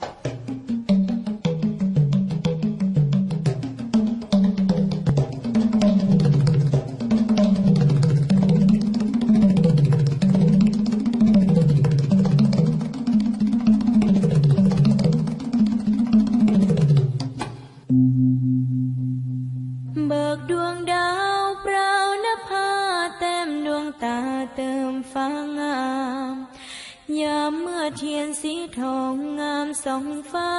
เบิกดวงดาวเปล่านภาแต้มดวงตาเติมฟ้างาม ยามเมื่อเทียนสีทองงามสองฟ้า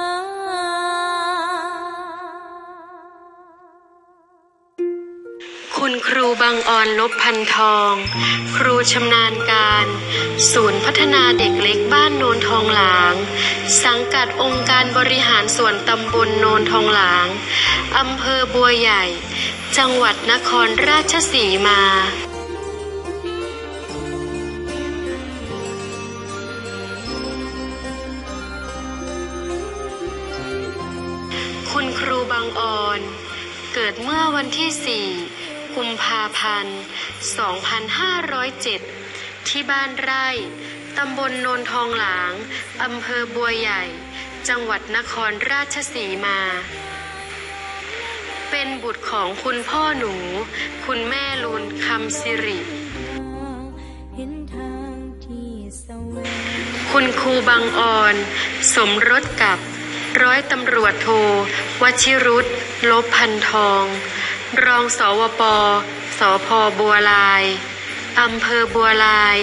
คุณครูบางออนลบพันทอง ครูชำนาญการ ศูนย์พัฒนาเด็กเล็กบ้านโนนทองหลาง สังกัดองค์การบริหารส่วนตำบลโนนทองหลางอำเภอบัวใหญ่ จังหวัดนครราชสีมา คุณครูบางออน เกิดเมื่อวันที่ 4 กุมภาพันธ์ 2507 ที่บ้านไร่ ตำบลโนนทองหลาง อำเภอบัวใหญ่ จังหวัดนครราชสีมา เป็นบุตรของคุณพ่อหนู คุณแม่ลุนคำสิริคุณครูบางออน สมรสกับ ร้อยตำรวจโทวชิรุตลบพันทอง รองสวปสพบัวลายอำเภอบัวลาย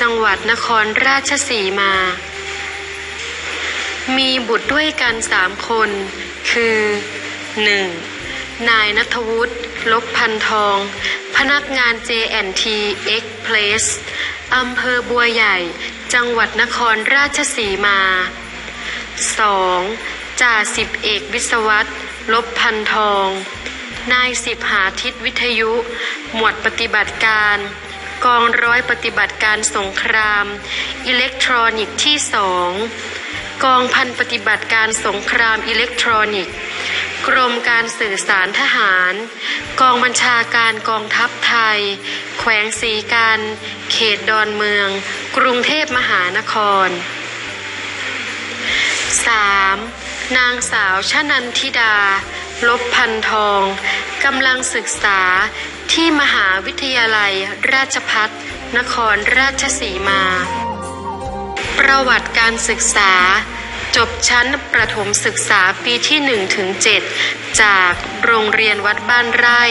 จังหวัดนครราชสีมา มีบุตรด้วยกันสามคน คือ 1. นายนัทวุฒิลบพันทอง พนักงาน J&T Express อำเภอบัวใหญ่ จังหวัดนครราชสีมา 2. จ่าสิบเอกวิศวัตลบพันทอง นายสิบหาทิศวิทยุ หมวดปฏิบัติการ กองร้อยปฏิบัติการสงคราม อิเล็กทรอนิกส์ที่สองกองพันปฏิบัติการสงครามอิเล็กทรอนิกส์ กรมการสื่อสารทหาร กองบัญชาการกองทัพไทย แขวงศรีกันเขตดอนเมือง กรุงเทพมหานคร 3. นางสาวชนันทิดา ลบพันทองกำลังศึกษาที่มหาวิทยาลัยราชพัฒนครราชสีมา ประวัติการศึกษา จบชั้นประถมศึกษาปีที่1ถึง7จากโรงเรียนวัดบ้านไร่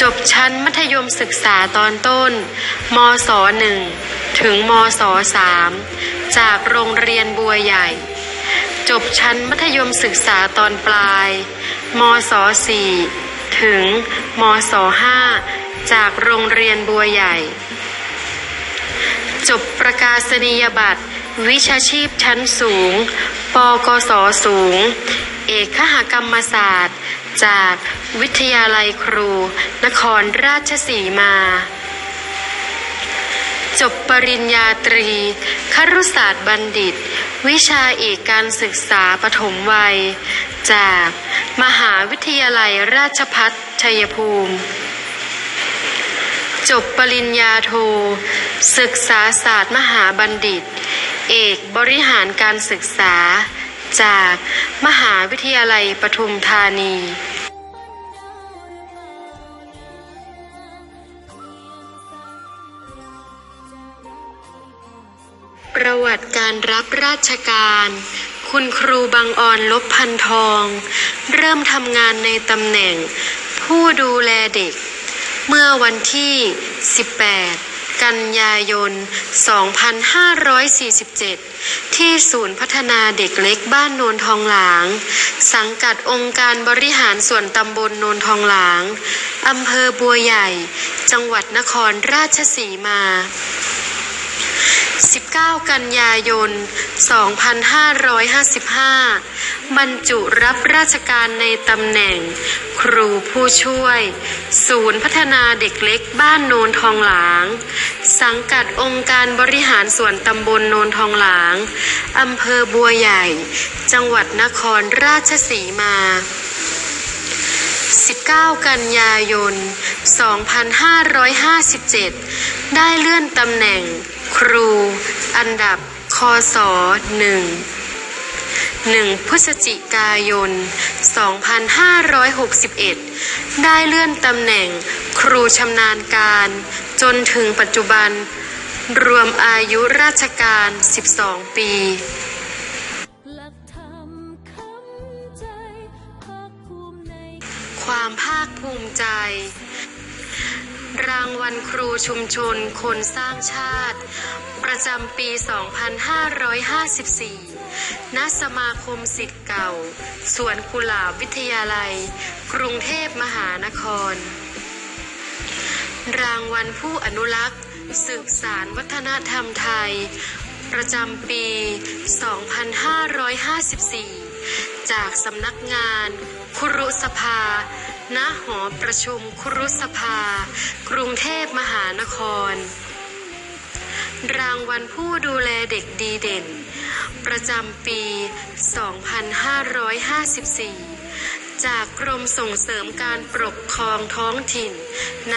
จบชั้นมัธยมศึกษาตอนต้นมศ 1 ถึงมศ 3 จากโรงเรียนบัวใหญ่ จบชั้นมัธยมศึกษาตอนปลาย มศ 4 ถึง มศ 5 จากโรงเรียนบัวใหญ่ จบประกาศนียบัตร วิชาชีพชั้นสูง ปกศสูง เอกขหกรรมศาสตร์ จากวิทยาลัยครู นครราชสีมา จบปริญญาตรี ครุศาสตร์บัณฑิต วิชาเอกการศึกษาปฐมวัย จาก มหาวิทยาลัยราชพัฒชัยภูมิ จบปริญญาโท ศึกษาศาสตร์มหาบัณฑิต เอกบริหารการศึกษา จาก มหาวิทยาลัยปทุมธานี ประวัติการรับราชการ คุณครูบางออนลบพันทอง เริ่มทำงานในตำแหน่ง ผู้ดูแลเด็ก เมื่อวันที่ 18 กันยายน 2547 ที่ศูนย์พัฒนาเด็กเล็กบ้านโนนทองหลาง สังกัดองค์การบริหารส่วนตำบลโนนทองหลางอำเภอบัวใหญ่ จังหวัดนครราชสีมา 19 กันยายน 2555 บรรจุรับราชการในตำแหน่ง ครูผู้ช่วย ศูนย์พัฒนาเด็กเล็กบ้านโนนทองหลาง สังกัดองค์การบริหารส่วนตำบลโนนทองหลาง อำเภอบัวใหญ่ จังหวัดนครราชสีมา 19 กันยายน 2557 ได้เลื่อนตำแหน่ง ครู อันดับ คศหนึ่ง1พฤศจิกายน 2561 ได้เลื่อนตำแหน่งครูชำนาญการ จนถึงปัจจุบัน รวมอายุราชการ 12 ปีความภาคภูมิใจ รางวัลครูชุมชนคนสร้างชาติ ประจำปี 2554 ณ สมาคมสิทธิ์เก่า สวนกุหลาบวิทยาลัย กรุงเทพมหานคร รางวัลผู้อนุรักษ์ สืบสารวัฒนธรรมไทย ประจำปี 2554 จากสำนักงานครุสภา ณหอประชุมครุสภา กรุงเทพมหานคร รางวัลผู้ดูแลเด็กดีเด่น ประจำปี 2554 จากกรมส่งเสริมการปกครองท้องถิ่นณ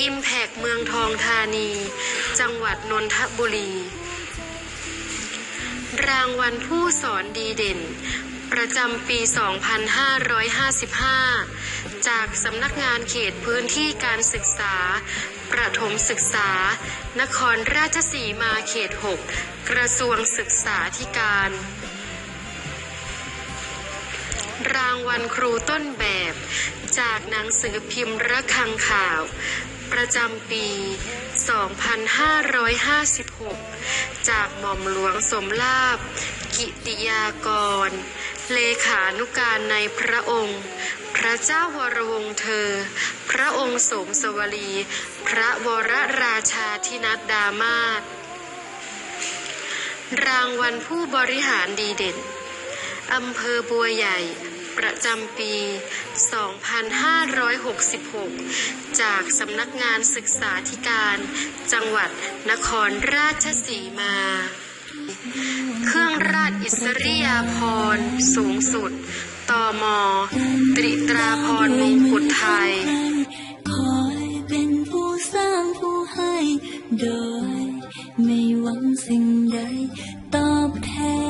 อิมแพกเมืองทองธานี จังหวัดนนทบุรี รางวัลผู้สอนดีเด่น ประจำปี 2555 จากสำนักงานเขตพื้นที่การศึกษา ประถมศึกษา นครราชสีมาเขต 6 กระทรวงศึกษาธิการ รางวัลครูต้นแบบ จากหนังสือพิมพ์ระคังข่าว ประจำปี 2556 จากหม่อมหลวงสมลาบ กิติยากร เลขานุการในพระองค์ ระเจ้าวรวงเธอ พระองค์สมสวลีพระวรราชาธินัดดามาศรางวัลผู้บริหารดีเด่น อำเภอบัวใหญ่ ประจำปี 2566 จากสำนักงานศึกษาธิการ จังหวัดนครราชสีมา เครื่องราชอิสริยาภรณ์สูงสุด ตอมอตริตราพรมงกุฎไทย คอยเป็นผู้สร้างผู้ให้ โดย ไม่หวังสิ่งใดตอบแทน